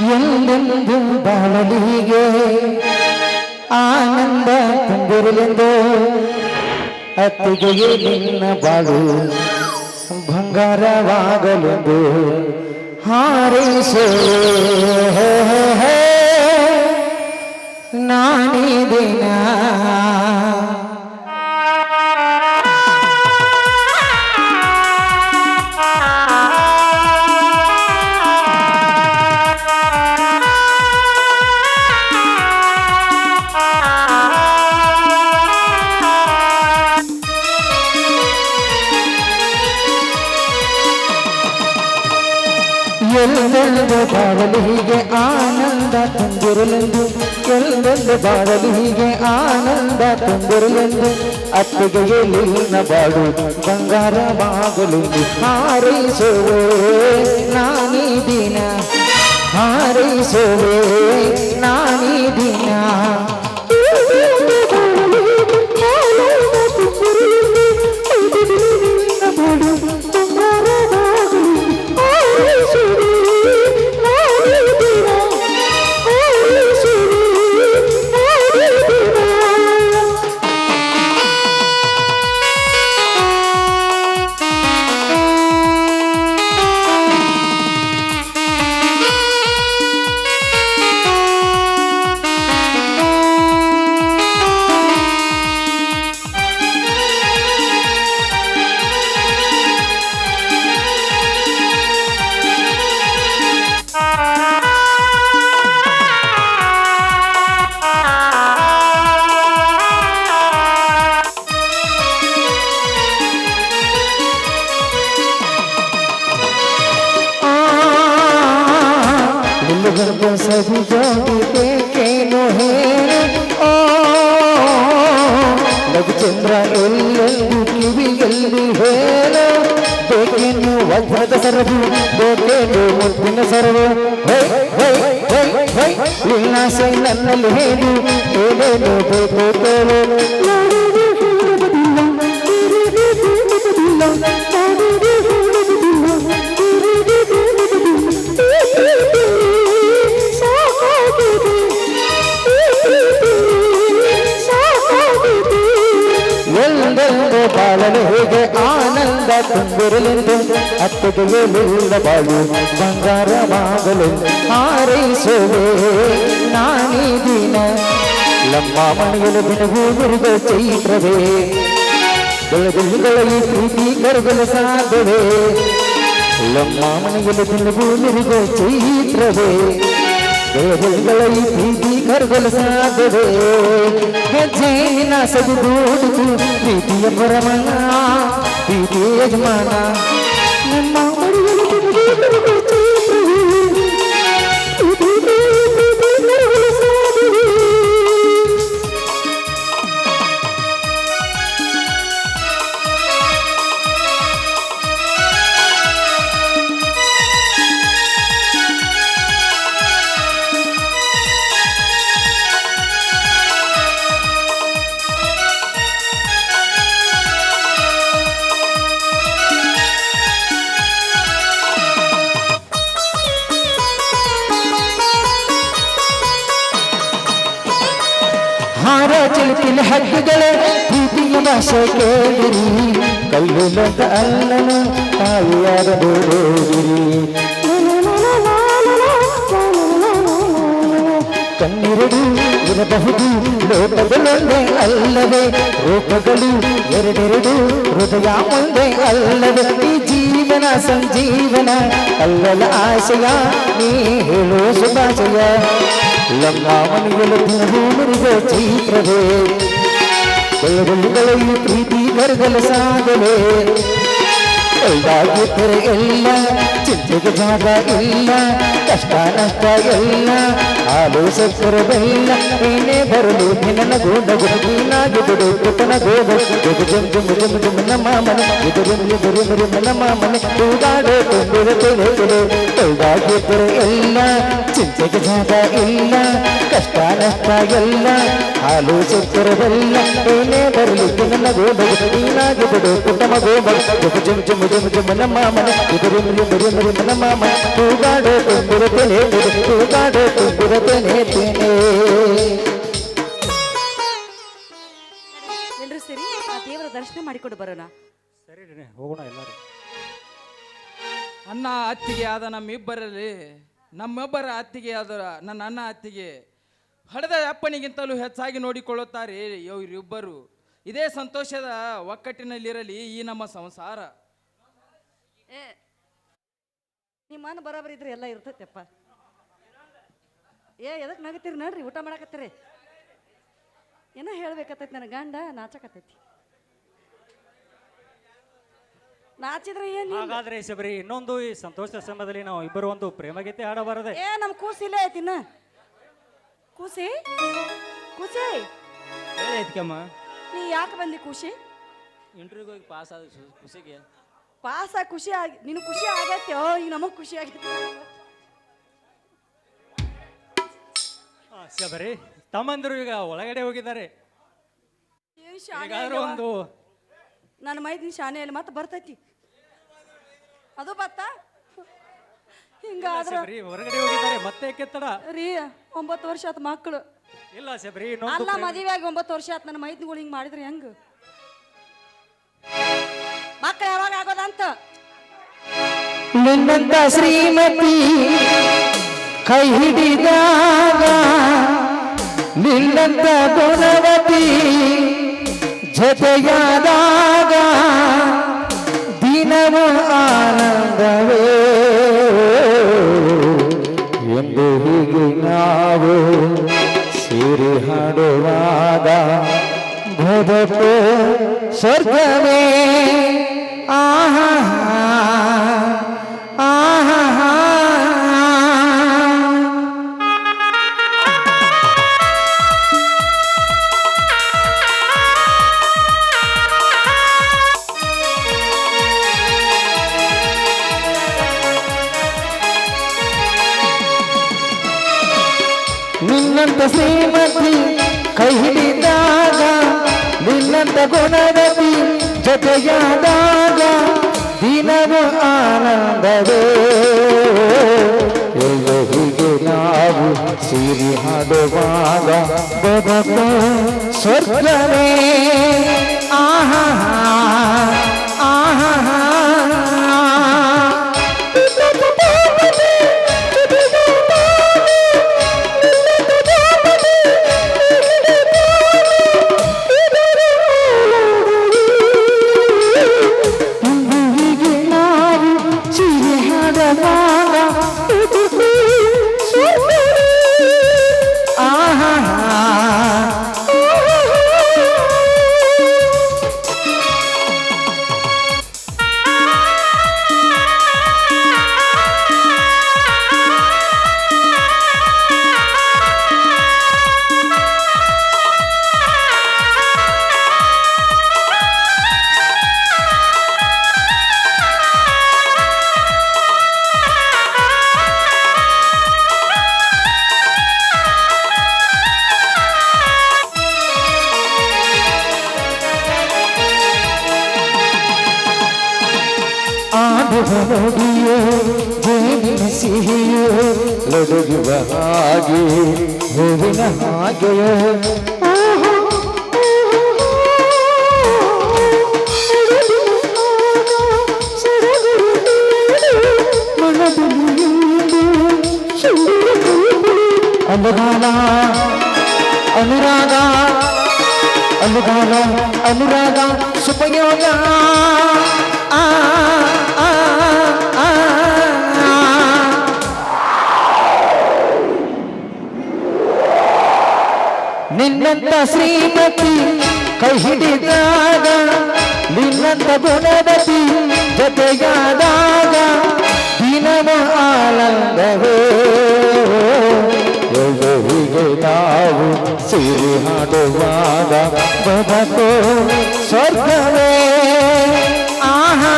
ಎಂದೆಂದು ಬಾಳಲಿಗೆ ಆನಂದ ತುಂಬಿರಲೆಂದು ಅತ್ತಿಗೆಗೆ ನಿನ್ನ ಬಾಳು ಬಂಗಾರವಾಗಲೆಂದು ಹಾರೈಸೋ. ನಾನೀ ದಿನ ಎಲ್ಲೆಂದು ಹೀಗೆ ಆನಂದ ತುಂಬಿರಲೆಂದು ಎಲ್ಲೆಂದು ಬಾಳಲು ಹೀಗೆ ಆನಂದ ತುಂಬಿರಲೆಂದು ಅತ್ತಿಗೆಗೆ ನಿನ್ನ ಬಾಡು ಬಂಗಾರ ಬಾಗಲೆಂದು ಹಾರೈಸುವೆ. ನಾನೀ ದಿನ ಹಾರೈಸುವೆ, ನಾನೀ ದಿನ ನಿಲ್ಲುಗರ್ಭ ಸವಿ ಜೋಡಿ ಬೇಕೇನು ಹೇಳು. ಓ ಲಘುಚಂದ್ರ ಎಲ್ಲೆಂದು ಕಿವಿಯಲ್ಲಿ ಹೇಳ ಬೇಕೇನು ವಜ್ರದ ಸರದು ಬೇಕೇನು ಮುತ್ತಿನ ಸರವು ಉಲ್ಲಾಸ ನನ್ನಲ್ಲಿ ಹೇಳಿ ಏನೇನು ಬೇಕು ಕೇಳು ತುಂಬಿರಲೆಂದು ಅತ್ತಿಗೆ ನಿಲ್ಲ ಬಾಳು ಬಂಗಾರವಾಗಲು ಹಾರೈಸುವೆ ನಾನೀ ದಿನ ಲಮ್ಮ ಮನೆಯಲು ದಿನವೂ ಮುರುಗ ಚೈತ್ರವೇ ಬೆಳಗುಗಳ ಈ ಪ್ರೀತಿ ಕರಗಲು ಸಾಧ್ಯವೇ ಲಮ್ಮ ಮನೆಯಲು ದಿನವೂ ಮುರುಗ ಚೈತ್ರವೇ ದೇವಗಳ ಈ ಪ್ರೀತಿ ಕರಗಲು ಸಾಧ್ಯವೇ ಹೆಜ್ಜೆನ ಸಗುಗೂಡುದು ಪ್ರೀತಿಯ ಪರಮನ ಪ್ರೀತಿಯ ಯಜಮಾನ ನಮ್ಮ ಚಿಲಿಪಿನ ಹಗ್ಗಗಳ ಪ್ರೀತಿಯ ಭಾಷೆ ಕೇಳಿರಿ. ಕಲ್ಲುಲದ ಅಲ್ಲನ ತಾಯಿಯಾದ ಬೋಡಿರಿ ಕಣ್ಣಿರಡು ಇರಬಹುದು ಲೋಕಗಳೊಂದೇ ಅಲ್ಲವೇ. ರೂಪಗಳು ಎರಡೆರಡು, ಹೃದಯ ಒಂದೇ ಅಲ್ಲವೇ. ಈ ಜೀವನ ಸಂಜೀವನ, ಅಲ್ಲದ ಆಶಯ ನೀ ಹೇಳೋ ಶುಭಾಶಯ ದಿನವೂ ಮುರಿದ ಚೈತ್ರವೇ. ಬೆಳಗುಳಿಗಳ ಈ ಪ್ರೀತಿ ಕರಗಲು ಸಾಗಲೇ. ಎಲ್ಲ ಚಿಂತೆಗೆ ಜಾಗ ಇಲ್ಲ ಕಷ್ಟ ನಷ್ಟ ಎಲ್ಲ ಹಾಲು ಸಕ್ಕರೆ ಬೆಲ್ಲ ಏನೇ ಬರಲು ನಿನ್ನ ಗೋದ ಗುಡುಗಿನಾಗಿ ಬಿಡು ಪುಟ್ಟನ ಗೋದ ಜುಗು ಜುಮ್ ಜುಮ್ ಜುಮ್ ಜುಮ್ ನಮ್ಮ ಮನೆ ಎದುರು ಎದುರು ಮರಿ ನಮ್ಮ ಮನೆ ತೂಗಾಡೋ ತುಂಬಿದ ತುಳು ತುಳು ಕೈದಾಗಿದ್ದರೆ ಎಲ್ಲ ಚಿಂತೆಗೆ ಜಾಗ ಇಲ್ಲ ಕಷ್ಟ ನಷ್ಟ ಎಲ್ಲ ಹಾಲು ಸಕ್ಕರೆ ಬೆಲ್ಲ ಏನೇ ಬರಲಿ ನನ್ನ ಗೋದ ಗುಡುಗಿನಾಗಿ ಬಿಡು ಪುಟ್ಟಮ ಗೋದ ಜುಗು ಜುಮ್ ಜುಮ್ ಜುಮ್ ಜುಮ್ ನಮ್ಮ ಮನೆ ಎದುರು ಮರಿ ಮರಿ ಮರಿ ನಮ್ಮ ಮನೆ ತೂಗಾಡೋ ತುಂಬಿದ ತಲೆ ತೂಗಾಡ ತುಂಬಿದ ತೆನೆ ತೆನೆ ಎಲ್ರು ಸೇರಿ ಆ ದೇವರ ದರ್ಶನ ಮಾಡಿಕೊಂಡು ಬರೋಣ. ಸರಿ ರೀ ಹೋಗೋಣ ಎಲ್ಲರೂ. ಅನ್ನ ಅತ್ತಿಗೆ ಆದ ನಮ್ಮಿಬ್ಬರಲ್ಲಿ ನಮ್ಮಿಬ್ಬರ ಅತ್ತಿಗೆ ಆದ ನನ್ನ ಅನ್ನ ಅತ್ತಿಗೆ ಹಡದ ಅಪ್ಪನಿಗಿಂತಲೂ ಹೆಚ್ಚಾಗಿ ನೋಡಿಕೊಳ್ಳುತ್ತಾರೆ ಇವರಿಬ್ಬರು. ಇದೇ ಸಂತೋಷದ ಒಕ್ಕಟ್ಟಿನಲ್ಲಿರಲಿ ಈ ನಮ್ಮ ಸಂಸಾರ. ಏ ಮನ್ ಬರಾಬರಿ ಇದ್ರೆ ಎಲ್ಲ ಇರ್ತೈತೆಪ್ಪ. ಏ ಎದಕ್ಕೆ ನಗತ್ತೀರಿ ನೋಡ್ರಿ ಊಟ ಮಾಡಕತ್ತೀರಿ? ಏನೋ ಹೇಳ್ಬೇಕತ್ತೈತಿ ನನ್ನ ಗಂಡ ನಾಚಕತ್ತೈತಿ. ನಾಚಿದ್ರೆ ಏನು ಹಾಗಾದ್ರೆ ಶಬರಿ ಇನ್ನೊಂದು ಈ ಸಂತೋಷದ ಸಮಯದಲ್ಲಿ ನಾವು ಇಬ್ಬರು ಒಂದು ಪ್ರೇಮಗೀತೆ ಹಾಡಬಾರದೆ? ಏ ನಮ್ಮ ಕೂಸಿಲೇ ಇಲ್ಲೇ ಐತಿನ ಕೂಸಿ? ಕೂಸಿ? ಐತ್ಕಮ್ಮ. ನೀ ಯಾಕೆ ಬಂದಿ ಖುಷಿ ಇಂಟರ್ವ್ಯೂಗೆ ಹೋಗಿ ಪಾಸ್ ಆದ ಖುಷಿಗೆ. ಪಾಸ ಖುಷಿ ಆಗಿ ನಿನ್ ಖುಷಿ ಆಗೈತೆ ಓ ಈಗ ನಮಗ್ ಖುಷಿ ಆಗೈತೆ ಆ, ಶಬರಿ ತಮ್ಮಂದರು ಈಗ ಒಳಗಡೆ ಹೋಗಿದ್ದಾರೆ. ಏನ್ ಶಾನೆ ಹೇಗಾದ್ರೂ ಆಗ್ಯಾವ? ಒಂದು ನನ್ನ ಮೈದಿನ ಶಾನೆಯಲ್ಲಿ ಮತ್ತೆ ಬರ್ತೈತಿ. ಅದು ಬತ್ತ? ಹಿಂಗಾದ್ರ ಶಬರಿ ಹೊರಗಡೆ ಹೋಗಿದ್ದಾರೆ ಮತ್ತೆ ಕೆತ್ತಡ? ರೀ ಒಂಬತ್ತು ವರ್ಷ ಆತ ಮಕ್ಕಳು. ಇಲ್ಲ ಸಬ್ರಿ ಇನ್ನೊಂದು ಅಲ್ಲ ಮದುವೆ ಆಗಿ ಒಂಬತ್ತು ವರ್ಷ ಆತ್. ನನ್ನ ಮೈದಿನಗಳು ಹಿಂಗ್ ಮಾಡಿದ್ರೆ ಹೆಂಗ? ಮಕ್ಕಳು ಯಾವಾಗ ಆಗೋದಂತ? ನಿನ್ನಂತ ಶ್ರೀಮತಿ ಕೈ ಹಿಡಿದಾಗ, ನಿನ್ನಂತ ಗುಣವತಿ ಜೊತೆಯಾದಾಗ ದಿನವೂ ಆನಂದವೇ ಎಂದು ಹೀಗೆ ನಾವು ಸೇರಿ ಹಾಡುವಾಗ ಬದುಕು ಸ್ವರ್ಗವೇ ಆಹಾ ಆಹಾ ನಿನ್ನಂತ ಶ್ರೀಮತಿ ಗುಣವತಿ ಜೊತೆಯಾದಾಗ ದಿನವು ಆನಂದವೇ. ಎಲ್ಲರಿಗೆ ನಾವು ಸಿರಿ ಹಾಡುವಾಗ ಬದುಕು ಸ್ವರ್ಗವೇ. ಆಹಾ ಆಹಾ. ಆಡುವ ನುಡಿಯೋ ಜೇನಿನ ಸಿಹಿಯೋ ಲೊಡುಗುವ ಹಾಗೆ ಹೂವಿನ ಹಾಗೆಯೋ ಅನುಗಾಲ ಅನುರಾಗ ಅನುಗಾಲ ಅನುರಾಗ ಸುಪಯೋಗ ಆ, ಆ, ಆ, ಆ. ನಿನ್ನಂತ ಶ್ರೀಮತಿ ಕೈ ಹಿಡಿದಾಗ, ನಿನ್ನಂತ ಗುಣವತಿ ಜೊತೆಗಾದಾಗ ದಿನವ ಆನಂದವೇ. ಒಬ್ಬರಿಗೆ ನಾವು ಸಿರಿ ಹಾಡುವಾಗ ಬದಕೋ ಸ್ವರ್ಗವೇ. ಆಹಾ